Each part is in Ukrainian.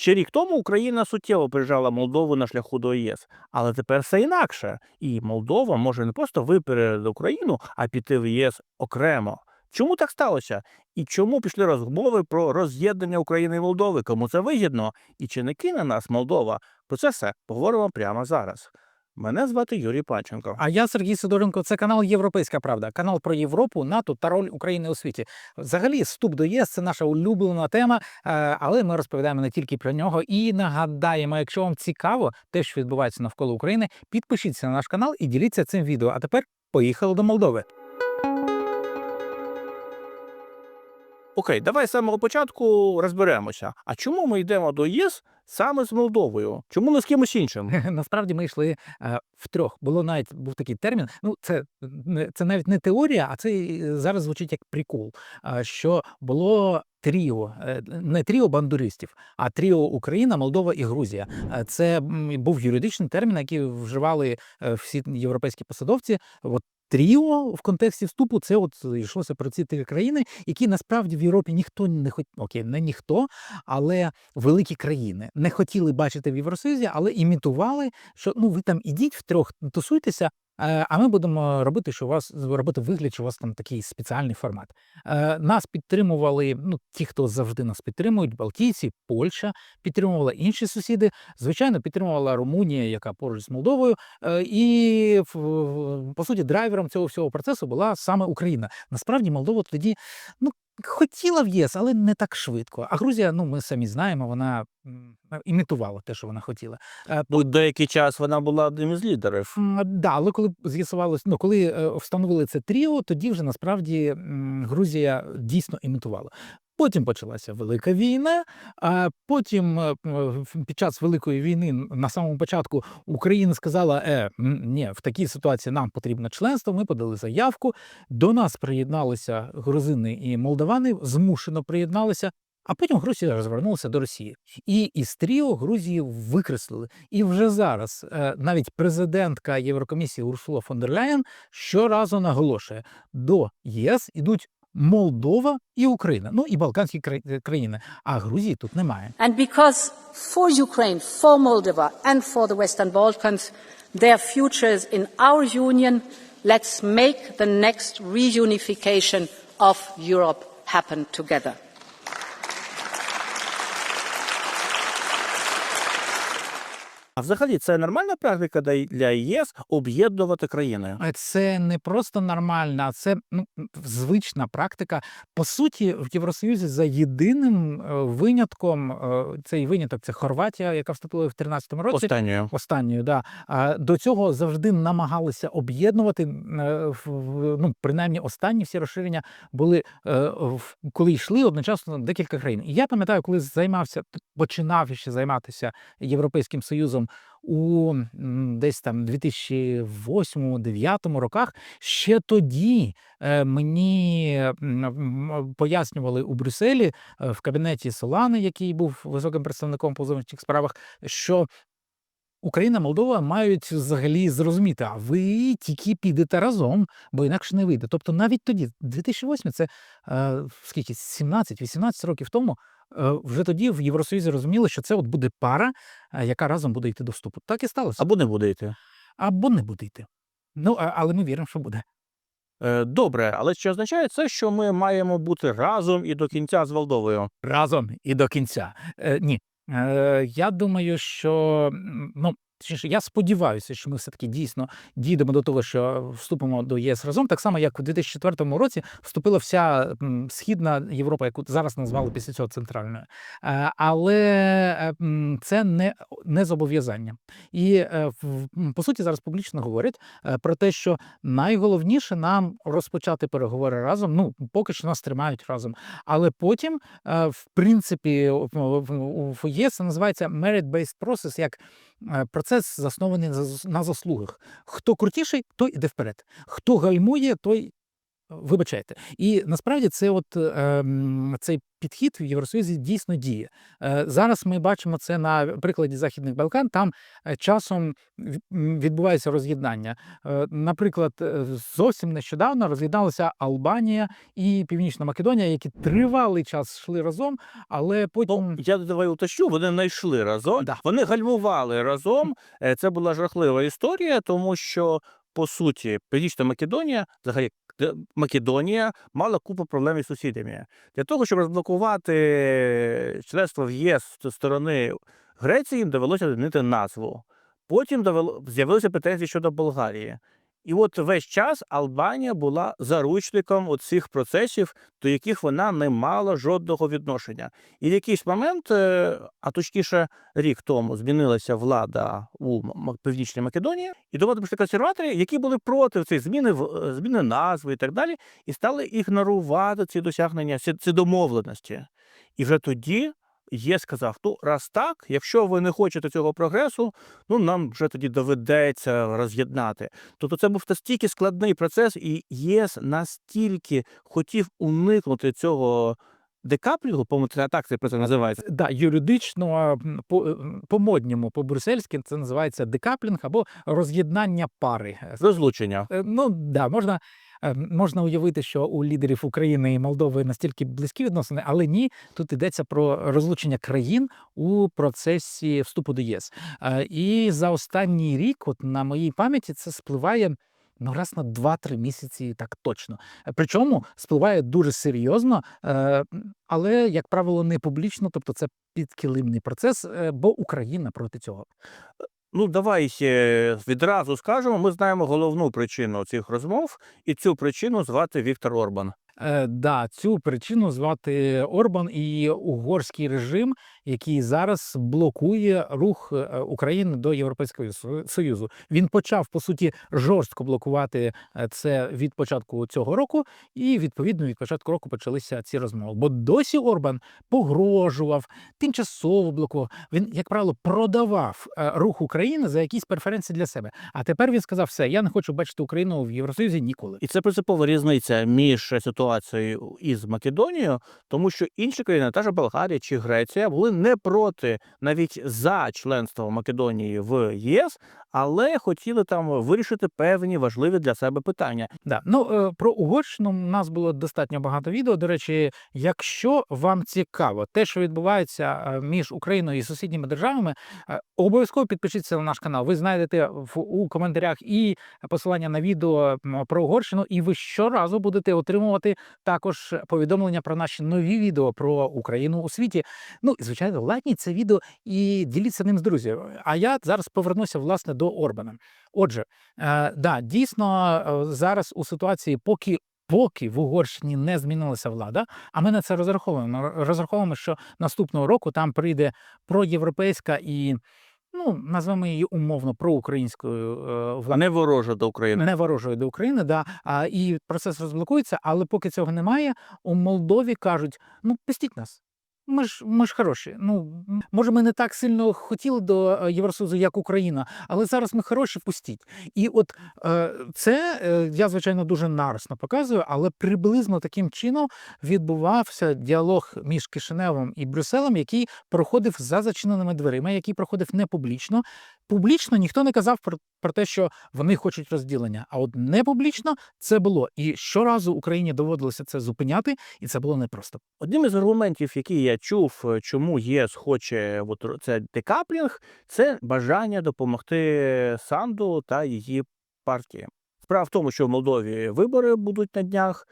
Ще рік тому Україна суттєво пережала Молдову на шляху до ЄС, але тепер все інакше. І Молдова може не просто випередити Україну, а піти в ЄС окремо. Чому так сталося? І чому пішли розмови про роз'єднання України і Молдови? Кому це вигідно? І чи не кине нас Молдова? Про це все поговоримо прямо зараз. Мене звати Юрій Панченко. А я Сергій Сидоренко. Це канал Європейська Правда, канал про Європу, НАТО та роль України у світі. Взагалі, вступ до ЄС це наша улюблена тема, е, але ми розповідаємо не тільки про нього. І нагадаємо, якщо вам цікаво те, що відбувається навколо України, підпишіться на наш канал і діліться цим відео. А тепер поїхали до Молдови. Окей, давай з самого початку розберемося. А чому ми йдемо до ЄС саме з Молдовою? Чому не з кимось іншим? Насправді ми йшли е, втрьох. Було навіть був такий термін. Ну, це це навіть не теорія, а це зараз звучить як прикол. е, Що було тріо, е, не тріо бандуристів, а тріо Україна, Молдова і Грузія. Це був юридичний термін, який вживали всі європейські посадовці. От Тріо в контексті вступу це от йшлося про ці три країни, які насправді в Європі ніхто не хотів, окей, не ніхто, але великі країни не хотіли бачити в Євросоюзі, але імітували, що ну ви там ідіть втрьох, тусуйтеся. Е, А ми будемо робити, що у вас робити вигляд, що у вас там такий спеціальний формат. Е, Нас підтримували ну ті, хто завжди нас підтримують, Балтійці, Польща підтримувала інші сусіди. Звичайно, підтримувала Румунія, яка поруч з Молдовою. Е, І по суті, драйвером цього всього процесу була саме Україна. Насправді, Молдова тоді ну хотіла в єс, але не так швидко. А Грузія, ну ми самі знаємо, вона імітувала те, що вона хотіла. Е, Ну, деякий час вона була одним із лідерів. Да, але коли з'ясувалось, ну коли е, встановили це тріо, тоді вже насправді Грузія дійсно імітувала. Потім почалася велика війна. А потім е, в- під час великої війни на самому початку Україна сказала: е, ні, в такій ситуації нам потрібно членство. Ми подали заявку. До нас приєдналися грузини і молдавани, змушено приєдналися. А потім Грузія розвернулася до Росії, і із тріо Грузії викреслили. І вже зараз е, навіть президентка Єврокомісії Урсула фон дер Ляєн щоразу наголошує: до ЄС ідуть Молдова і Україна, ну і Балканські кра- е, країни. А Грузії тут немає. And because for Ukraine, for Moldova, and for the Western Balkans, their future is in our union, let's make the next reunification of Europe happen together. А взагалі це нормальна практика для- для ЄС об'єднувати країни. Е, Це не просто нормальна, а це ну, звична практика. По суті, в Євросоюзі за єдиним е, винятком е, цей виняток це Хорватія, яка вступила в 13-му році. Останньою. Останньою, да. До цього завжди намагалися об'єднувати. Ну, принаймні, останні всі розширення були коли йшли одночасно декілька країн. І я пам'ятаю, коли займався, починав ще займатися Європейським Союзом у десь там 2008-2009 роках. Ще тоді е, мені м, пояснювали у Брюсселі е, в кабінеті Солани, який був високим представником по зовнішніх справах, що Україна, Молдова мають взагалі зрозуміти, а ви тільки підете разом, бо інакше не вийде. Тобто навіть тоді, 2008, це е, скільки 17-18 років тому, е, вже тоді в Євросоюзі розуміли, що це от буде пара, е, яка разом буде йти до вступу. Так і сталося. Або не буде йти. Або не буде йти. Ну, але ми віримо, що буде. Е, Добре, але чи означає це, що ми маємо бути разом і до кінця з Молдовою? разом і до кінця. Е, ні. Е, я думаю, що ну. Точніше, Я сподіваюся, що ми все-таки дійсно дійдемо до того, що вступимо до ЄС разом, так само, як у 2004 році вступила вся східна Європа, яку зараз назвали після цього центральною. Е, Але е, це не, не зобов'язання. І е, по суті зараз публічно говорять про те, що найголовніше нам розпочати переговори разом. Ну, поки що нас тримають разом. Але потім, в принципі, у ЄС це називається merit-based process, як процес заснований на зас- на заслугах. Хто крутіший, той іде вперед. Хто гальмує, той Вибачайте, і насправді це от ем, цей підхід в Євросоюзі дійсно діє. Е, зараз ми бачимо це на прикладі Західних Балкан. Там е, часом відбувається роз'єднання. Е, наприклад, е, зовсім нещодавно роз'єдналися Албанія і Північна Македонія, які тривалий час йшли разом, але Ну, потім я давай уточню, вони не йшли разом, Да. вони гальмували разом. Е, Це була жахлива історія, тому що по суті Північна Македонія, взагалі Македонія мала купу проблем із сусідами. Для того, щоб розблокувати членство в ЄС з сторони Греції, їм довелося змінити назву. Потім довело з'явилися претензії щодо Болгарії. І от весь час Албанія була заручником цих процесів, до яких вона не мала жодного відношення. І в якийсь момент, е, а точніше, рік тому змінилася влада у Північній Македонії, і до влади прийшли які були проти цієї зміни е, зміни назви і так далі, і стали ігнорувати ці досягнення, ці домовленості. І вже тоді ЄС сказав: ну, раз так, якщо ви не хочете цього прогресу, ну нам вже тоді доведеться роз'єднати. Тобто це був настільки складний процес, і ЄС настільки хотів уникнути цього декаплінгу, по-моєму, це так цей процес називається. Да, юридично по, е, м, по-модньому, по-брюссельськи це називається декаплінг або роз'єднання пари. Е, Розлучення. Е, Ну да, можна, можна уявити, що у лідерів України і Молдови настільки близькі відносини, але ні, тут йдеться про розлучення країн у процесі вступу до ЄС. Е, І за останній рік, от на моїй пам'яті, це спливає. Ну, раз на 2-3 місяці, так точно. Е, Причому спливає дуже серйозно, е, але, як правило, не публічно, тобто це підкилимний процес, е, бо Україна проти цього. Ну, давай відразу скажемо. Ми знаємо головну причину цих розмов, і цю причину звати Віктор Орбан. Е, да, цю причину звати Орбан і угорський режим, який зараз блокує рух е, України до Європейського Союзу. Він почав по суті жорстко блокувати е, це від початку цього року, і відповідно від початку року почалися ці розмови. Бо досі Орбан погрожував, тимчасово блокував. Він, як правило, продавав е, рух України за якісь преференції для себе. А тепер він сказав: все, я не хочу бачити Україну в Євросоюзі ніколи. І це принципова різниця між ситуацією із Македонією, тому що інші країни, та ж Болгарія чи Греція, були не проти навіть за членство Македонії в ЄС, але хотіли там вирішити певні важливі для себе питання. Да. Ну, е, про Угорщину у нас було достатньо багато відео. До речі, якщо вам цікаво те, що відбувається е, між Україною і сусідніми державами, е, обов'язково підпишіться на наш канал. Ви знайдете в у коментарях і посилання на відео про Угорщину, і ви щоразу будете отримувати також повідомлення про наші нові відео про Україну у світі. Ну і звичайно, лайкніть це відео і діліться ним з друзями. А я зараз повернуся власне до Орбана. Отже, е, да, дійсно е, зараз у ситуації, поки. Поки в Угорщині не змінилася влада, а ми на це розраховуємо. Розраховуємо, що наступного року там прийде проєвропейська і, ну назвемо її умовно проукраїнською е, владою. Не ворожа до України. Не ворожою до України, да, а, і процес розблокується, але поки цього немає, у Молдові кажуть: ну, пустіть нас. Ми ж ми ж хороші. Ну може, ми не так сильно хотіли до е, Євросоюзу, як Україна, але зараз ми хороші, пустіть. І от е, це е, я звичайно дуже нарисно показую, але приблизно таким чином відбувався діалог між Кишиневом і Брюсселем, який проходив за зачиненими дверима, який проходив не публічно. Публічно ніхто не казав про, про те, що вони хочуть розділення. А от не публічно це було. І щоразу Україні доводилося це зупиняти, і це було непросто. Одним із аргументів, які я чув, е, чому ЄС хоче от, р- це декаплінг, це бажання допомогти Санду та її партії. Справа в тому, що в Молдові вибори будуть на днях,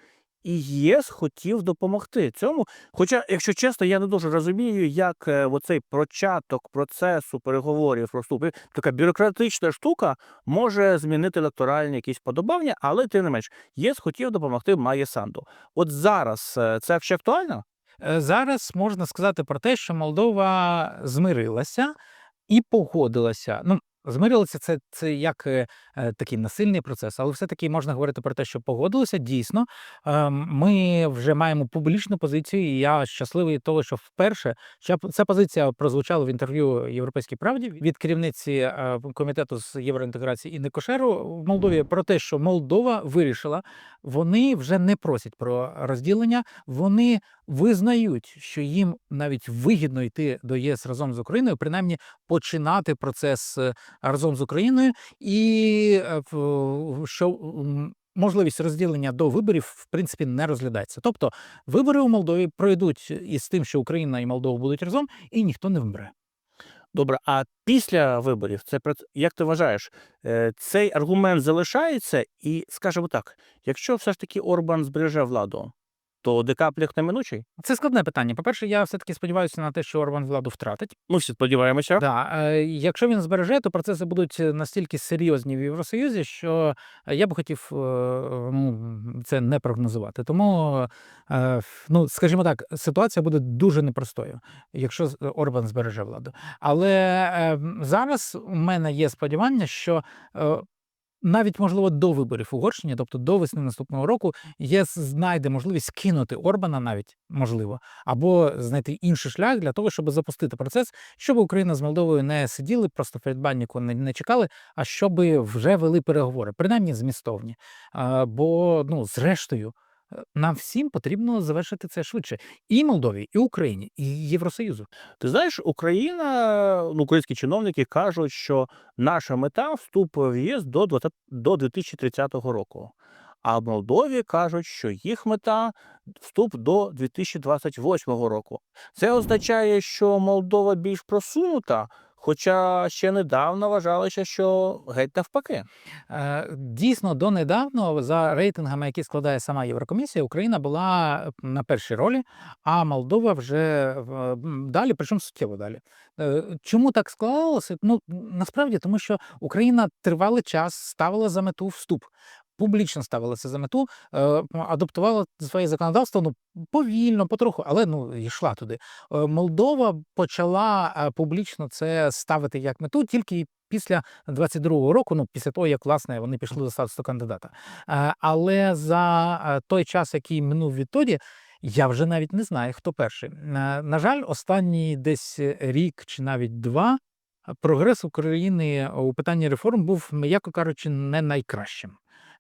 і ЄС хотів допомогти цьому. Хоча, якщо чесно, я не дуже розумію, як е, оцей початок процесу переговорів про вступ, така бюрократична штука може змінити електоральні якісь подобання, але тим не менш, ЄС хотів допомогти Майє Санду. От зараз е, це ще актуально? Е, Зараз можна сказати про те, що Молдова змирилася і погодилася. Ну, Змирилися це, це як е, е, такий насильний процес, але все-таки можна говорити про те, що погодилися. Дійсно, е, ми вже маємо публічну позицію, і я щасливий того, що вперше ця, ця позиція прозвучала в інтерв'ю Європейській правді від керівниці е, комітету з євроінтеграції Інни Кошеру в Молдові про те, що Молдова вирішила, вони вже не просять про розділення, вони визнають, що їм навіть вигідно йти до ЄС разом з Україною, принаймні починати процес е, разом з Україною, і е, що можливість розділення до виборів в принципі не розглядається. Тобто вибори у Молдові пройдуть із тим, що Україна і Молдова будуть разом, і ніхто не вмре. Добре, а після виборів, це як ти вважаєш, е, цей аргумент залишається, і скажімо так, якщо все ж таки Орбан збереже владу, то декаплінг неминучий? Це складне питання. По-перше, я все-таки сподіваюся на те, що Орбан владу втратить. Ми всі сподіваємося. Да, е, якщо він збереже, то процеси будуть настільки серйозні в Євросоюзі, що я б хотів е, ну, це не прогнозувати. Тому, е, ну, скажімо так, ситуація буде дуже непростою, якщо Орбан збереже владу. Але е, зараз у мене є сподівання, що. Навіть можливо до виборів Угорщині, тобто до весни наступного року, ЄС знайде можливість кинути Орбана, навіть можливо, або знайти інший шлях для того, щоб запустити процес, щоб Україна з Молдовою не сиділи, просто в передбанніку не, не чекали, а щоб вже вели переговори, принаймні змістовні. А, бо, ну, зрештою, е, нам всім потрібно завершити це швидше. І Молдові, і Україні, і Євросоюзу. Ти знаєш, Україна, ну, українські чиновники кажуть, що наша мета вступ в ЄС до 20, до 2030 року. А в Молдові кажуть, що їх мета вступ до 2028 року. Це означає, що Молдова більш просунута, хоча ще недавно вважалося, що геть навпаки. Е, Дійсно, донедавно за рейтингами, які складає сама Єврокомісія, Україна була на першій ролі, а Молдова вже далі, причому суттєво далі. Е, Чому так склалося? Ну насправді, тому що Україна тривалий час ставила за мету вступ. Публічно ставила це за мету, е, адаптувала своє законодавство ну повільно, потроху, але ну йшла туди. Е, Молдова почала е, публічно це ставити як мету тільки після 22-го року, ну після того, як власне вони пішли до статусу кандидата. Але за той час, який минув відтоді, я вже навіть не знаю, хто перший. На жаль, останній десь рік чи навіть два прогрес України у питанні реформ був, м'яко кажучи, не найкращим.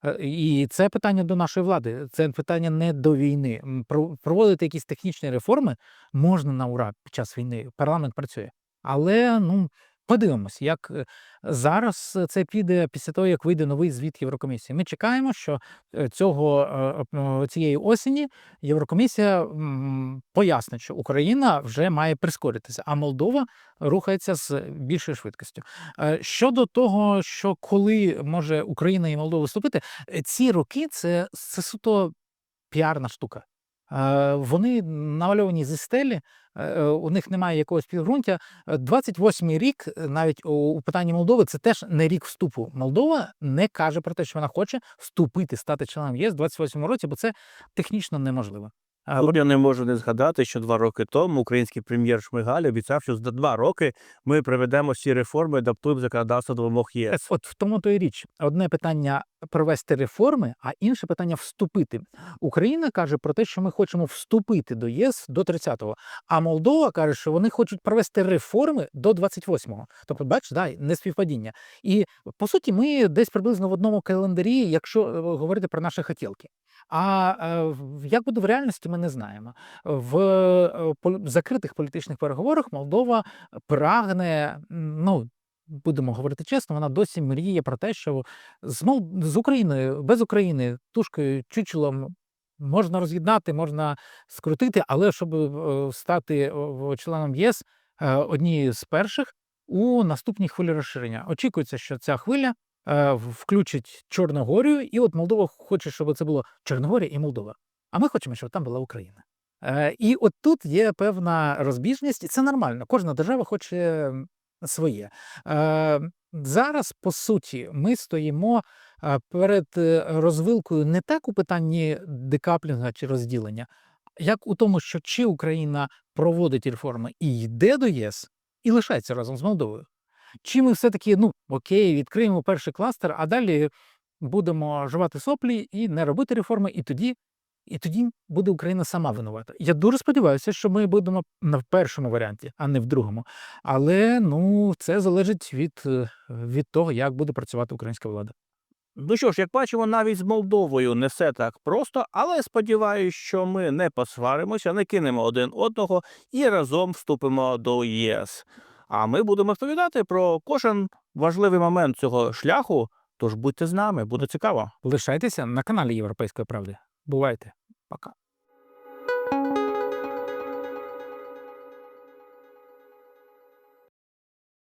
Е, І це питання до нашої влади, це питання не до війни. Про- Проводити якісь технічні реформи можна на ура під час війни. Парламент працює. Але ну подивимось, як е, зараз це піде після того, як вийде новий звіт Єврокомісії. Ми чекаємо, що е, цього е, цієї осені Єврокомісія пояснить, що Україна вже має прискоритися, а Молдова рухається з більшою швидкістю. Щодо того, що коли може Україна і Молдова вступити, ці роки це, це суто піарна штука. Е, Вони намальовані зі стелі, е, у них немає якогось підґрунтя. Е, 28-й рік, е, навіть у, у питанні Молдови, це теж не рік вступу. Молдова не каже про те, що вона хоче вступити, стати членом ЄС в 28-му році, бо це технічно неможливо. А, Тут я не можу не згадати, що два роки тому український прем'єр Шмигаль обіцяв, що за два роки ми приведемо всі реформи, адаптуємо законодавство до вимог ЄС. От в тому то і річ. Одне питання провести реформи, а інше питання вступити. Україна каже про те, що ми хочемо вступити до ЄС до 30-го, а Молдова каже, що вони хочуть провести реформи до 28-го. Тобто, бачиш, да, неспівпадіння. І по суті, ми десь приблизно в одному календарі, якщо е, говорити про наші хотілки. А е, як буде в реальності, ми не знаємо. В е, закритих політичних переговорах Молдова прагне, ну будемо говорити чесно, вона досі мріє про те, що з, Мол... з Україною, без України, тушкою, чучелом можна роз'єднати, можна скрутити, але щоб е, стати членом ЄС однією з перших у наступній хвилі розширення. Очікується, що ця хвиля включить Чорногорію, і от Молдова хоче, щоб це було Чорногорія і Молдова. А ми хочемо, щоб там була Україна. І от тут є певна розбіжність, і це нормально. Кожна держава хоче своє. Е, Зараз, по суті, ми стоїмо перед розвилкою не так у питанні декаплінга чи розділення, як у тому, що чи Україна проводить реформи і йде до ЄС, і лишається разом з Молдовою. Чи ми все-таки, ну окей, відкриємо перший кластер, а далі будемо жувати соплі і не робити реформи, і тоді, і тоді буде Україна сама винувата. Я дуже сподіваюся, що ми будемо на першому варіанті, а не в другому. Але ну це залежить від, е, від того, як буде працювати українська влада. Ну що ж, як бачимо, навіть з Молдовою не все так просто, але сподіваюся, що ми не посваримося, не кинемо один одного і разом вступимо до ЄС. А ми будемо розповідати про кожен важливий момент цього шляху. Тож будьте з нами, буде цікаво. Лишайтеся на каналі Європейської правди. Бувайте. Пока.